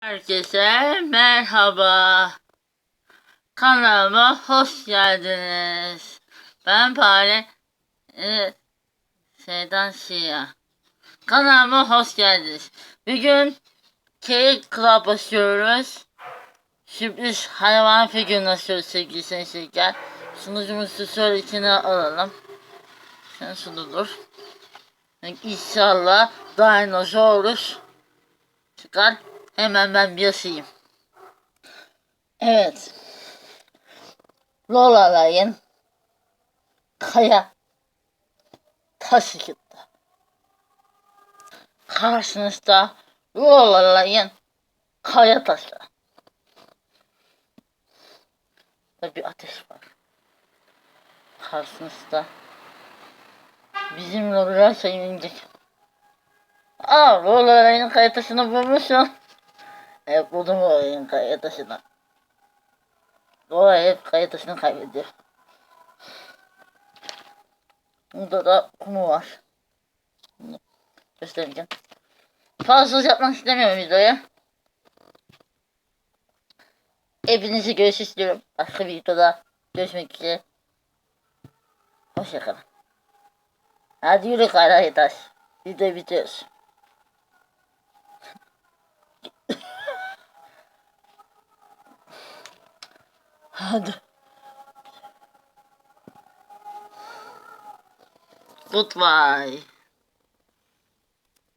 Herkese merhaba. Kanalıma hoş geldiniz. Ben Pare e, Seydan Şia. Kanalıma hoş geldiniz. Bugün Cake Club basıyoruz. Sürpriz hayvan figürünü açıyoruz sevgili seyirciler. Sunucumuzu şöyle içine alalım. Sen şunu dur. İnşallah dinosaurus çıkar. Hemen ben bir yazayım. Evet. Lolalayın. Kaya. Taşı çıktı. Karşınızda Lolalayın. Kaya taşı. Ve bir ateş var. Karşınızda. Bizim Lolalar sayılacak. Aa, Lolalayın kaya taşını bulmuşum. Evet buldum olayın kaya taşını. Olay hep kaya taşını kaybediyor. Burada da kumu var. Göstereceğim. Fazla yapmak istemiyorum videoya. Hepinizi görüş istiyorum. Başka bir videoda görüşmek üzere. Hoşçakalın. Hadi yürü kara taş. Videoyu bitiriyoruz. Hadi. Goodbye.